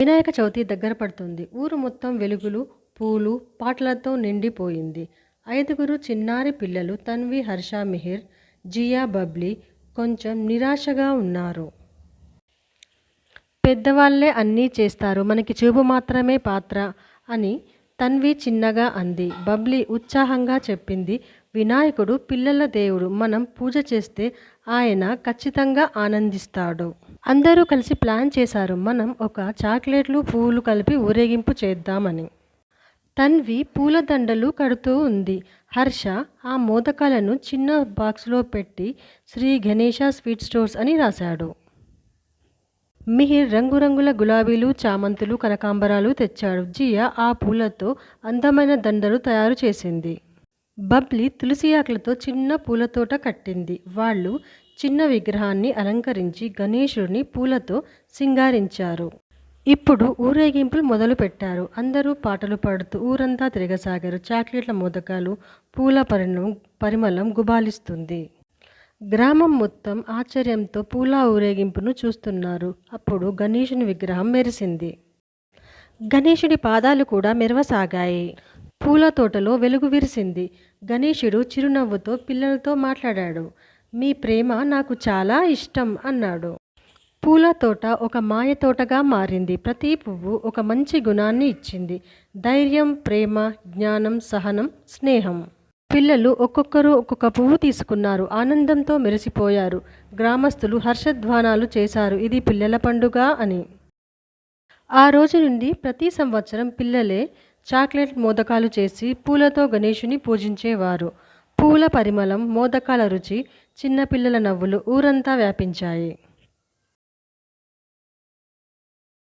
వినాయక చవితి దగ్గర పడుతుంది. ఊరు మొత్తం వెలుగులు పూలు పాటలతో నిండిపోయింది. ఐదుగురు చిన్నారి పిల్లలు తన్వి హర్ష మిహిర్ జియా బబ్లీ కొంచెం నిరాశగా ఉన్నారు. పెద్దవాళ్ళే అన్నీ చేస్తారు. మనకి చూపు మాత్రమే పాత్ర అని తన్వి చిన్నగా అంది. బబ్లీ ఉత్సాహంగా చెప్పింది వినాయకుడు పిల్లల దేవుడు. మనం పూజ చేస్తే ఆయన ఖచ్చితంగా ఆనందిస్తాడు. అందరూ కలిసి ప్లాన్ చేశారు. మనం ఒక చాక్లెట్లు పువ్వులు కలిపి ఊరేగింపు చేద్దామని. తన్వి పూలదండలు కడుతూ ఉంది. హర్ష ఆ మోదకాలను చిన్న బాక్స్లో పెట్టి శ్రీ గణేష స్వీట్ స్టోర్స్ అని రాశాడు. మిహిర్ రంగురంగుల గులాబీలు చామంతులు కనకాంబరాలు తెచ్చాడు. జియా ఆ పూలతో అందమైన దండలు తయారు చేసింది. బబ్లీ తులసి ఆకులతో చిన్న పూలతోట కట్టింది. వాళ్ళు చిన్న విగ్రహాన్ని అలంకరించి గణేశుడిని పూలతో సింగారించారు ఇప్పుడు ఊరేగింపులు మొదలు పెట్టారు అందరూ పాటలు పాడుతూ ఊరంతా తిరగసాగారు. చాక్లెట్ల మోదకాలు పూల పరిణం పరిమళం గుబాలిస్తుంది. గ్రామం మొత్తం ఆశ్చర్యంతో పూల ఊరేగింపును చూస్తున్నారు. అప్పుడు గణేశుని విగ్రహం మెరిసింది. గణేశుడి పాదాలు కూడా మెరవసాగాయి. పూల తోటలో వెలుగు విరిసింది. గణేశుడు చిరునవ్వుతో పిల్లలతో మాట్లాడాడు. మీ ప్రేమ నాకు చాలా ఇష్టం అన్నాడు. పూల తోట ఒక మాయ తోటగా మారింది. ప్రతి పువ్వు ఒక మంచి గుణాన్ని ఇచ్చింది. ధైర్యం ప్రేమ జ్ఞానం సహనం స్నేహం. పిల్లలు ఒక్కొక్కరు ఒక్కొక్క పువ్వు తీసుకున్నారు. ఆనందంతో మెరిసిపోయారు. గ్రామస్తులు హర్షధ్వానాలు చేశారు. ఇది పిల్లల పండుగ అని. ఆ రోజు నుండి ప్రతి సంవత్సరం పిల్లలే చాక్లెట్ మోదకాలు చేసి పూలతో గణేషుని పూజించేవారు. పూల పరిమళం మోదకాల రుచి చిన్నపిల్లల నవ్వులు ఊరంతా వ్యాపించాయి.